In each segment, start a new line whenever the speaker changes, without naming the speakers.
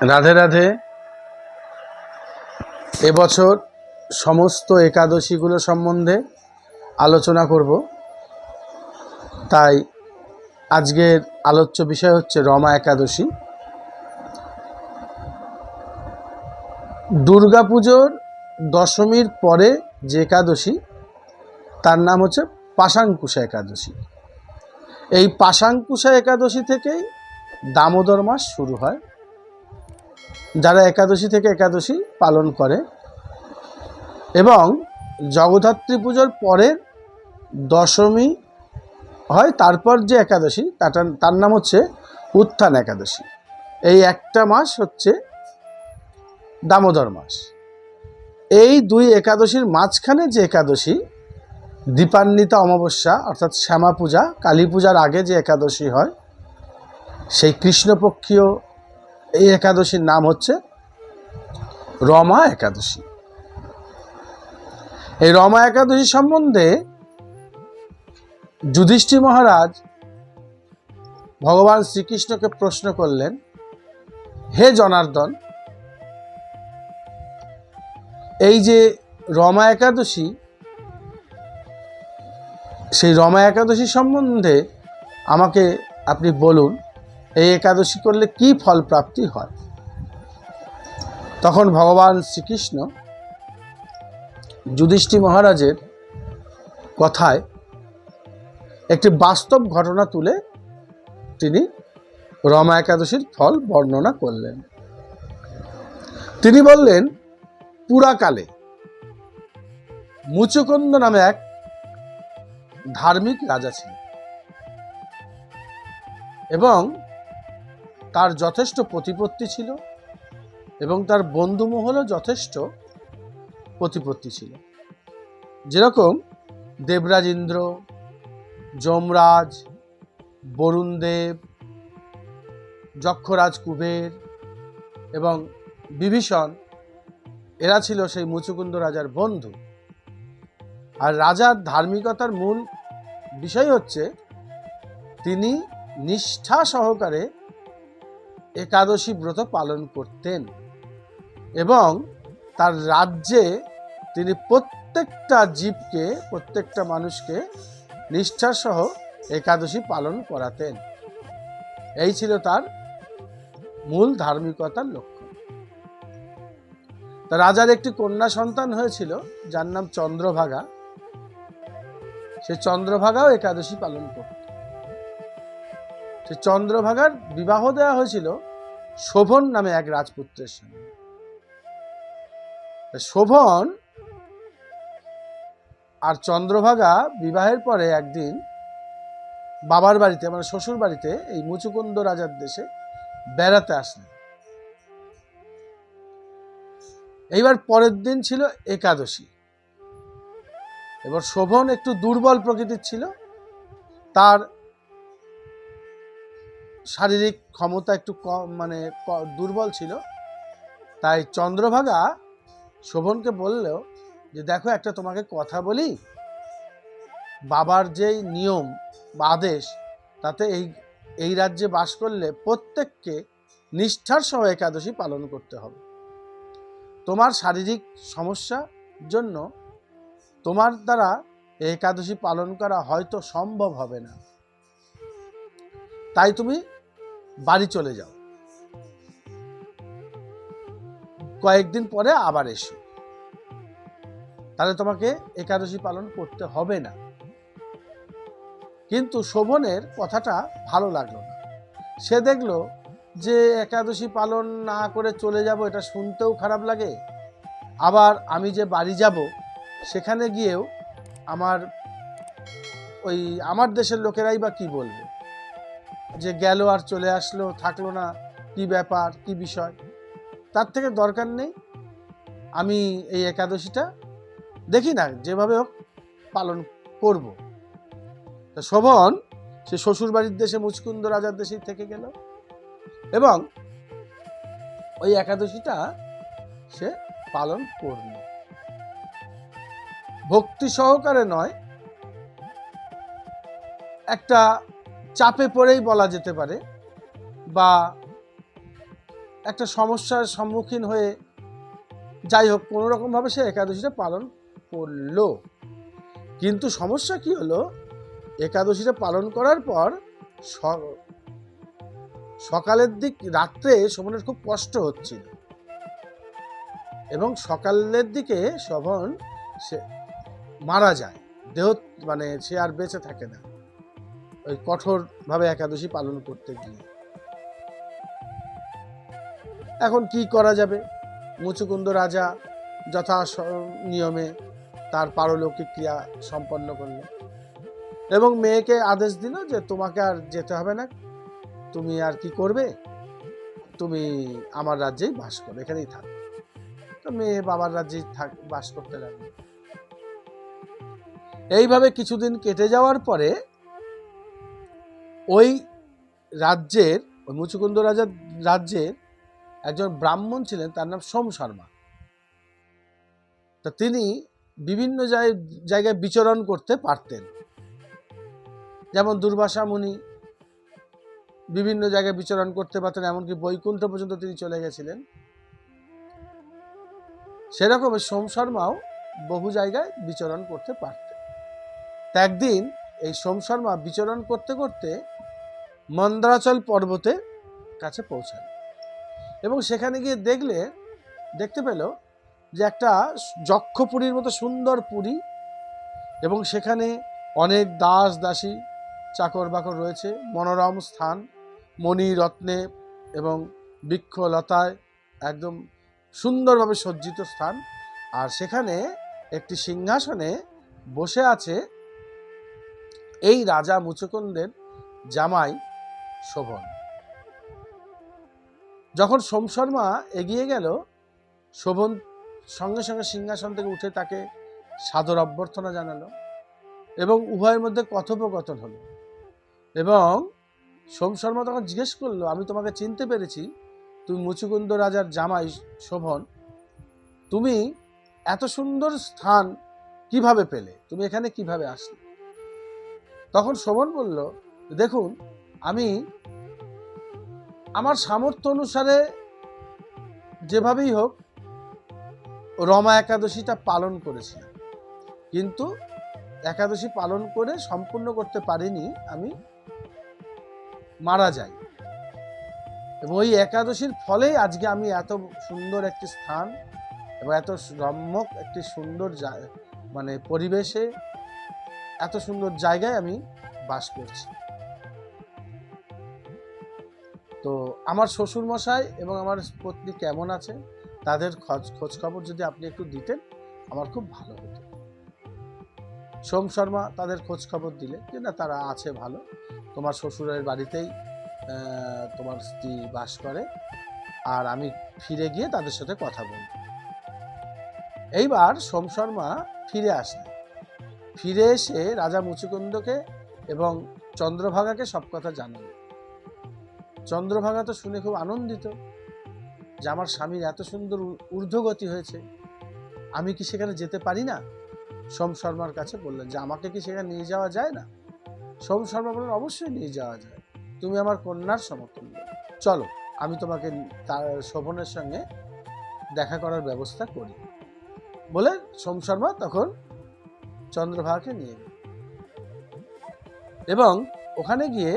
রাধে রাধে। এবছর সমস্ত একাদশীগুলো সম্বন্ধে আলোচনা করব। তাই আজকের আলোচ্য বিষয় হচ্ছে রমা একাদশী। দুর্গাপুজোর দশমীর পরে যে একাদশী, তার নাম হচ্ছে পাশাঙ্কুশা একাদশী। এই পাশাঙ্কুশা একাদশী থেকেই দামোদর মাস শুরু হয়। যারা একাদশী থেকে একাদশী পালন করে এবং জগদ্ধাত্রী পুজোর পরের দশমী হয় তারপর যে একাদশী, তাটা, তার নাম হচ্ছে উত্থান একাদশী। এই একটা মাস হচ্ছে দামোদর মাস। এই দুই একাদশীর মাঝখানে যে একাদশী, দীপান্বিতা অমাবস্যা অর্থাৎ শ্যামা পূজা কালী পূজার আগে যে একাদশী হয়, সেই কৃষ্ণপক্ষীয় এই একাদশীর নাম হচ্ছে রমা একাদশী। এই রমা একাদশী সম্বন্ধে যুধিষ্ঠির মহারাজ ভগবান শ্রীকৃষ্ণকে প্রশ্ন করলেন, হে জনার্দন, এই যে রমা একাদশী, সেই রমা একাদশী সম্বন্ধে আমাকে আপনি বলুন এই একাদশী করলে কি ফল প্রাপ্তি হয়? তখন ভগবান শ্রীকৃষ্ণ যুধিষ্ঠি মহারাজের কথায় একটি বাস্তব ঘটনা তুলে তিনি রমা একাদশীর ফল বর্ণনা করলেন। তিনি বললেন, পুরাকালে মুচুকন্দ নামে এক ধার্মিক রাজা ছিল এবং তার যথেষ্ট প্রতিপত্তি ছিল এবং তার বন্ধুমহলও যথেষ্ট প্রতিপত্তি ছিল। যেরকম দেবরাজ ইন্দ্র যমরাজ, বরুণদেব, যক্ষরাজ কুবের এবং বিভীষণ, এরা ছিল সেই মুচুকুন্দ রাজার বন্ধু। আর রাজার ধার্মিকতার মূল বিষয় হচ্ছে, তিনি নিষ্ঠা সহকারে একাদশী ব্রত পালন করতেন এবং তার রাজ্যে তিনি প্রত্যেকটা জীবকে, প্রত্যেকটা মানুষকে নিষ্ঠার সহ একাদশী পালন করাতেন। এই ছিল তার মূল ধার্মিকতার লক্ষ্য তা রাজার একটি কন্যা সন্তান হয়েছিল, যার নাম চন্দ্রভাগা। সে চন্দ্রভাগাও একাদশী পালন করত। সে চন্দ্রভাগার বিবাহ দেওয়া হয়েছিল শোভন নামে এক রাজপুত্রের সঙ্গে। শোভন আর চন্দ্রভাগা বিবাহের পরে একদিন বাবার বাড়িতে মানে শ্বশুর বাড়িতে এই মুচুকুন্দ রাজার দেশে বেড়াতে আসলেন। এইবার পরের দিন ছিল একাদশী। এবার শোভন একটু দুর্বল প্রকৃতির ছিল। তার শারীরিক ক্ষমতা একটু কম মানে দুর্বল ছিল। তাই চন্দ্রভাগা শোভনকে বললেও যে, দেখো, একটা তোমাকে কথা বলি। বাবার যেই নিয়ম বা আদেশ, তাতে এই এই রাজ্যে বাস করলে প্রত্যেককে নিষ্ঠার সহ একাদশী পালন করতে হবে। তোমার শারীরিক সমস্যার জন্য তোমার দ্বারা একাদশী পালন করা হয়তো সম্ভব হবে না। তাই তুমি বাড়ি চলে যাও। কয়েকদিন পরে আবার এসো। তাহলে তোমাকে একাদশী পালন করতে হবে না। কিন্তু শোভনের কথাটা ভালো লাগল না। সে দেখল যে একাদশী পালন না করে চলে যাব এটা শুনতেও খারাপ লাগে। আবার আমি যে বাড়ি যাব, সেখানে গিয়েও আমার ওই আমার দেশের লোকেরাই বা কি বলবে? যে গেল আর চলে আসলো, থাকল না, কি ব্যাপার, কি বিষয়? তার থেকে দরকার নেই। আমি এই একাদশীটা দেখি না, যেভাবে হোক পালন করব। তা শোভন, সে শ্বশুর বাড়ির দেশে, মুচকুন্দ রাজার দেশেই থেকে গেল। এবং ওই একাদশীটা সে পালন করল। ভক্তি সহকারে নয়, একটা চাপে পড়েই বলা যেতে পারে বা একটা সমস্যার সম্মুখীন হয়ে যাই হোক, কোনো রকমভাবে সে একাদশীটা পালন করল। কিন্তু সমস্যা কি হলো? একাদশীটা পালন করার পর সকালের দিক, রাত্রে শোভনের খুব কষ্ট হচ্ছিল। এবং সকালের দিকে শোভন সে মারা যায়। দেহ মানে সে আর বেঁচে থাকে না। ওই কঠোরভাবে একাদশী পালন করতে গিয়ে। এখন কি করা যাবে? মুচুকুন্দ রাজা যথা নিয়মে তার পারলৌকিক ক্রিয়া সম্পন্ন করল এবং মেয়েকে আদেশ দিল যে তোমাকে আর যেতে হবে না। তুমি আর কি করবে? তুমি আমার রাজ্যেই বাস করো, এখানেই থাকো। তো মেয়ে বাবার রাজ্যেই থাক, বাস করতে লাগল। এইভাবে কিছুদিন কেটে যাওয়ার পরে ওই রাজ্যের, ওই মুচুকুন্দ রাজার রাজ্যের একজন ব্রাহ্মণ ছিলেন, তার নাম সোম শর্মা। তা তিনি বিভিন্ন জায়- জায়গায় বিচরণ করতে পারতেন। যেমন দুর্বাসা মুনি বিভিন্ন জায়গায় বিচরণ করতে পারতেন, এমনকি বৈকুণ্ঠ পর্যন্ত তিনি চলে গেছিলেন। সেরকম সোম শর্মাও বহু জায়গায় বিচরণ করতে পারতেন। তা একদিন এই সোম শর্মা বিচরণ করতে করতে মন্দারাচল পর্বতের কাছে পৌঁছান এবং সেখানে গিয়ে দেখলে, দেখতে পেল যে একটা যক্ষপুরীর মতো সুন্দর পুরী এবং সেখানে অনেক দাস দাসী চাকর বাকর রয়েছে। মনোরম স্থান মণি রত্নে এবং বৃক্ষলতায় একদম সুন্দরভাবে সজ্জিত স্থান। আর সেখানে একটি সিংহাসনে বসে আছে এই রাজা মুচুকুন্দের জামাই শোভন। যখন সোম শর্মা এগিয়ে গেল, শোভন সঙ্গে সঙ্গে সিংহাসন থেকে উঠে তাকে সাদর অভ্যর্থনা জানালো এবং উভয়ের মধ্যে কথোপকথন হলো এবং সোম শর্মা তখন জিজ্ঞেস করল, আমি তোমাকে চিনতে পেরেছি, তুমি মুচুকুন্দ রাজার জামাই শোভন। তুমি এত সুন্দর স্থান কীভাবে পেলে? তুমি এখানে কীভাবে আসলে? তখন শোভন বলল, দেখুন, আমি আমার সামর্থ্য অনুসারে যেভাবেই হোক, রমা একাদশীটা পালন করেছি। কিন্তু একাদশী পালন করে সম্পূর্ণ করতে পারিনি, আমি মারা যাই। এবং ওই একাদশীর ফলেই আজকে আমি এত সুন্দর একটি স্থান এবং এত রম্যক একটি সুন্দর মানে পরিবেশে এত সুন্দর জায়গায় আমি বাস করছি। তো আমার শ্বশুর মশাই এবং আমার পত্নী কেমন আছে? তাদের খোঁজ খোঁজ খবর যদি আপনি একটু দিতেন, আমার খুব ভালো হতো। সোম শর্মা তাদের খোঁজ খবর দিলে যে, না, তারা আছে ভালো। তোমার শ্বশুরের বাড়িতেই তোমার স্ত্রী বাস করে। আর আমি ফিরে গিয়ে তাদের সাথে কথা বলব। এইবার সোম শর্মা ফিরে আসে। ফিরে এসে রাজা মুচুকুন্দকে এবং চন্দ্রভাগাকে সব কথা জানালেন। চন্দ্রভাগা তো শুনে খুব আনন্দিত যে আমার স্বামীর এত সুন্দর ঊর্ধ্বগতি হয়েছে। আমি কি সেখানে যেতে পারি না? সোম শর্মার কাছে বললেন, যে আমাকে কি সেখানে নিয়ে যাওয়া যায় না? সোম শর্মা বললেন, অবশ্যই নিয়ে যাওয়া যায়। তুমি আমার কন্যার সমর্থন চলো, আমি তোমাকে তার শোভনের সঙ্গে দেখা করার ব্যবস্থা করি। বলে সোম শর্মা তখন চন্দ্রভাগাকে নিয়ে গেল এবং ওখানে গিয়ে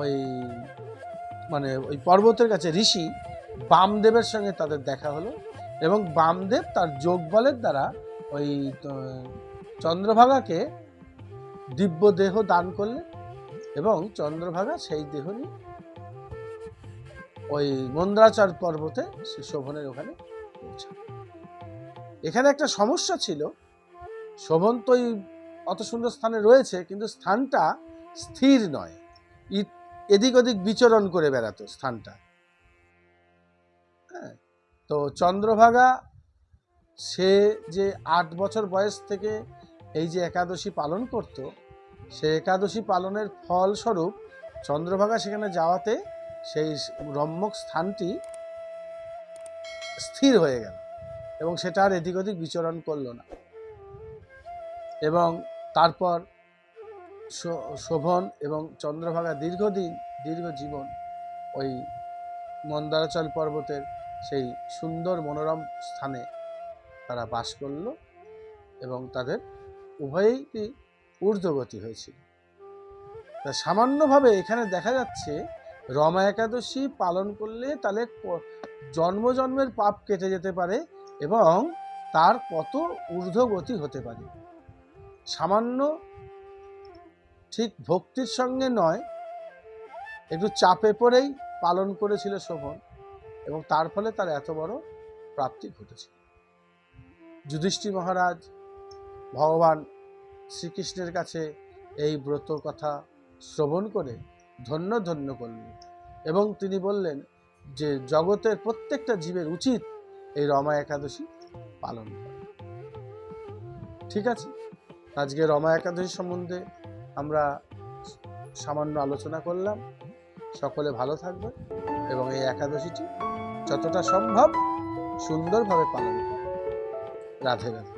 ওই মানে ওই পর্বতের কাছে ঋষি বামদেবের সঙ্গে তাদের দেখা হলো এবং বামদেব তার যোগ বলের দ্বারা ওই চন্দ্রভাগাকে দিব্য দেহ দান করলেন এবং চন্দ্রভাগা সেই দেহ নিয়ে ওই মন্দ্রাচার পর্বতে সে শোভনের ওখানে পৌঁছায়। এখানে একটা সমস্যা ছিল, শোভন তো অত সুন্দর স্থানে রয়েছে, কিন্তু স্থানটা স্থির নয় এদিক ওদিক বিচরণ করে বেড়াতো স্থানটা। হ্যাঁ তো চন্দ্রভাগা, সে যে আট বছর বয়স থেকে এই যে একাদশী পালন করত, সে একাদশী পালনের ফলস্বরূপ চন্দ্রভাগা সেখানে যাওয়াতে সেই রম্যক স্থানটি স্থির হয়ে গেল এবং সেটা আর এদিক ওদিক বিচরণ করল না। এবং তারপর শোভন এবং চন্দ্রভাগা দীর্ঘদিন, দীর্ঘ জীবন ওই মন্দারাচল পর্বতের সেই সুন্দর মনোরম স্থানে তারা বাস করল এবং তাদের উভয়েই ঊর্ধ্বগতি হয়েছিল। তা সামান্যভাবে এখানে দেখা যাচ্ছে, রমা একাদশী পালন করলে তাহলে ক- জন্ম জন্মের পাপ কেটে যেতে পারে এবং তার কত ঊর্ধ্বগতি হতে পারে। সামান্য ঠিক ভক্তির সঙ্গে নয়, একটু চাপে পড়েই পালন করেছিল শোভন এবং তার ফলে তার এত বড় প্রাপ্তি ঘটেছিল। যুধিষ্ঠির মহারাজ, ভগবান শ্রীকৃষ্ণের কাছে এই ব্রত কথা শ্রবণ করে ধন্য ধন্য করলেন এবং তিনি বললেন যে, জগতের প্রত্যেকটা জীবের উচিত এই রমা একাদশী পালন করা। ঠিক আছে? আজকে রমা একাদশী সম্বন্ধে আমরা সামান্য আলোচনা করলাম। সকলে ভালো থাকবে এবং এই একাদশীটি যতটা সম্ভব সুন্দরভাবে পালন করবে রাধে রাধে।